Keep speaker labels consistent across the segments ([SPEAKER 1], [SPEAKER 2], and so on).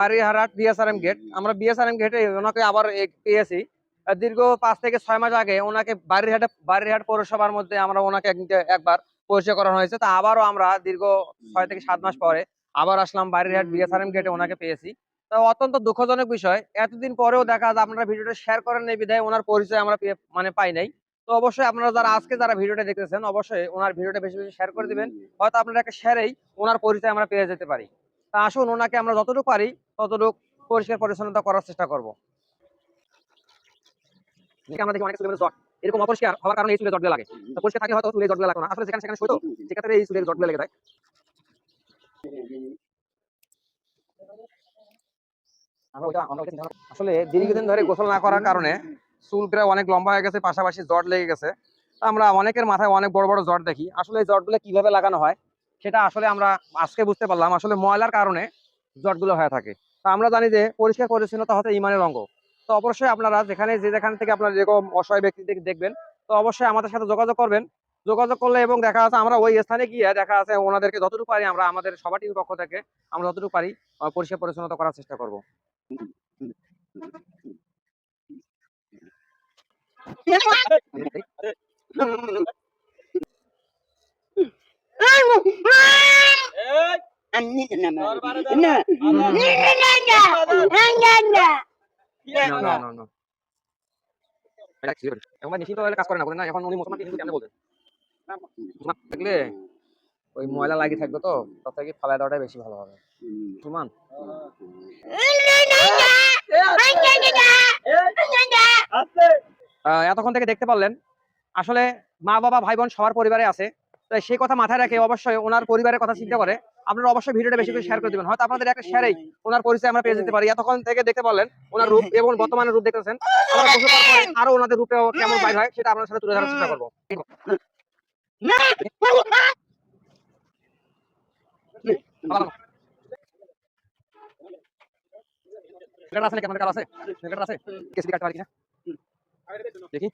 [SPEAKER 1] বাড়িহারাট BSRM gate আমরা BSRM গেটে ওনাকে আবার পেয়েছি। দীর্ঘ পাঁচ থেকে ছয় মাস আগে ওনাকে বাড়িরহাটে বাড়িরহাট পৌরসভার মধ্যে আমরা ওনাকে একবার পরিচয় করানো হয়েছে। তা আবারও আমরা দীর্ঘ ছয় থেকে সাত মাস পরে আবার আসলাম বাড়িরহাট বিএসআরএম গেটে ওনাকে পেয়েছি। তো অত্যন্ত দুঃখজনক বিষয়। এতদিন পরেও দেখা যায় আপনারা ভিডিওটা শেয়ার করেন এই বিধায় ওনার পরিচয় আমরা মানে পাই নাই। তো অবশ্যই আপনারা যারা আজকে যারা ভিডিওটা দেখতেছেন, অবশ্যই ওনার ভিডিওটা বেশি বেশি শেয়ার করে দিবেন। হয়তো আপনারা একটা শেয়ারেই ওনার পরিচয় আমরা পেয়ে যেতে পারি। তা আসুন, ওনাকে আমরা যতটুকু পারি ততটুকু পরিষ্কার পরিচ্ছন্নতা করার চেষ্টা করব। এরকম অপরিষ্কার হওয়ার কারণে এই চুলে লাগে। পরিষ্কার হয়তো চুলে লাগতো না। আসলে সেখানে সেক্ষেত্রে এই চুলের লেগে যায়। আসলে দীর্ঘদিন ধরে গোসল না করার কারণে চুলটা অনেক লম্বা হয়ে গেছে, পাশাপাশি জট লেগে গেছে। আমরা অনেকের মাথায় অনেক বড় বড় জট দেখি। আসলে এই জটগুলো কীভাবে লাগানো হয়? সেটা আসলে আমরা আজকে বুঝতে পারলাম। আসলে ময়লার কারণে জটগুলো হয়ে থাকে। তা আমরা জানি যে পরিষ্কার পরিচ্ছন্নতা হতে ইমানের অঙ্গ। তো অবশ্যই আপনারা যেখানে যে যেখান থেকে আপনারা যেরকম অসহায় ব্যক্তি থেকে দেখবেন, তো অবশ্যই আমাদের সাথে যোগাযোগ করবেন। যোগাযোগ করলে এবং দেখা যাচ্ছে আমরা ওই স্থানে গিয়ে দেখা আছে ওনাদেরকে যতটুকু পারি আমরা আমাদের সবার টিভির পক্ষ থেকে আমরা যতটুকু পারি পরিষ্কার পরিচ্ছন্নতা করার চেষ্টা করব। No, no, no, no. এটা এখন ভাই কাজ করে না এখন উনি মুসলমান কিন্তু কেমনে বলবেন থাকলে ওই ময়লা লাগি থাকবে তো তার থেকে ফালাই দেওয়াটাই বেশি ভালো হবে আহ, এতক্ষণ থেকে দেখতে পারলেন আসলে মা বাবা ভাই বোন সবার পরিবারে আছে তাই সেই কথা মাথায় রেখে অবশ্যই ওনার পরিবারের কথা চিন্তা করে আপনারা অবশ্যই ভিডিওটা বেশি করে শেয়ার করে দিবেন। হয়তো আপনাদের একটা শেয়ারেই ওনার পরিচয় আমরা পেয়ে যেতে পারি। এতক্ষণ থেকে দেখতে পারলেন ওনার রূপ এবং বর্তমানে রূপ দেখতেছেন। আমরা পর পরে আরও ওনাদের রূপে কেমন বাইর হয় সেটা আপনার সাথে তুলে ধরার চেষ্টা করব। আছে আপনার আছে? আছে? কেসি কাটতে পারি কিনা দেখি।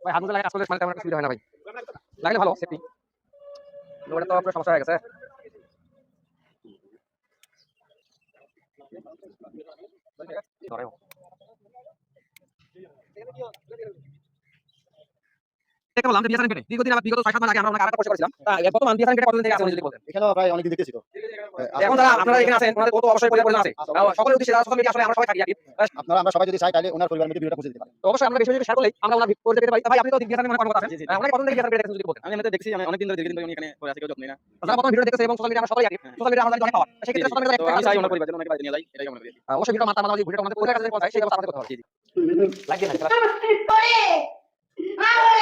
[SPEAKER 1] ভাই, হাত মুখে লাগে, আসলে মানে তেমন একটা সুবিধা হয় না ভাই। লাগলে ভালো সেফটি ওটা তো আপনার সমস্যা হয়ে গেছে। ধরেও। যে দীর্ঘদিন আবার বিগত মাস আগে আমরা আরেকটা করেছিলাম। কতদিন থেকে আছে যদি বলতেন?
[SPEAKER 2] এখানেও প্রায় অনেকদিন দেখতেছি তো।
[SPEAKER 1] এখন যারা আপনারা এখানে আছেন ওনাদের কত অবশ্যই পরিবার আছে? সকলের উদ্দেশ্যে যারা সোশ্যাল মিডিয়া আসলে আমরা সবাই থাকি আর কি। আহ,
[SPEAKER 2] আপনারা আমরা সবাই যদি চাই তাহলে ওনার পরিবার মধ্যে ভিডিওটা পৌঁছে দিতে পারি
[SPEAKER 1] তো অবশ্যই আমরা বেশি বেশি শেয়ার করলেই আমরা ওনার পরিচয় পেতে পারি। ভাই আপনি তো বিএসএন মানে কর্মকর্তা আছেন কতদিন থেকে যদি বলতেন?
[SPEAKER 3] আমি এমনিতে দেখছি আমি অনেকদিন ধরে দীর্ঘদিন ধরে উনি এখানে করে আছে কেউ যত্ন নেই না।
[SPEAKER 1] যারা প্রথম ভিডিও দেখতেছে এবং সোশ্যাল মিডিয়া আমরা সবাই আগে সোশ্যাল মিডিয়া আমাদের অনেক পাওয়ার সেক্ষেত্রে সোশ্যাল
[SPEAKER 3] তো আমি চাই ওনার পরিবার যেন ওনাকে বাড়িতে নিয়ে যাই এটাই
[SPEAKER 1] অবশ্যই ভিডিও মাথা মাথা ভিডিও আমাদের পরিবারের কাছে পৌঁছায় সেই ব্যবস্থা আমাদের করতে হবে।
[SPEAKER 3] জি, জি।
[SPEAKER 1] লাইক দিন দাঁড়াও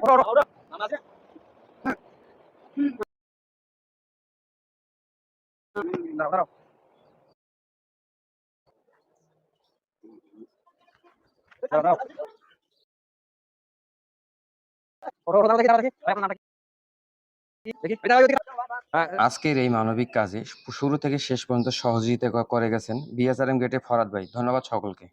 [SPEAKER 1] দাঁড়াও দাঁড়াও দাঁড়াও। হ্যাঁ,
[SPEAKER 4] আজকের এই মানবিক কাজে শুরু থেকে শেষ পর্যন্ত সহযোগিতা করে গেছেন বিএসআরএম গেটে ফরাদ ভাই। ধন্যবাদ সকলকে।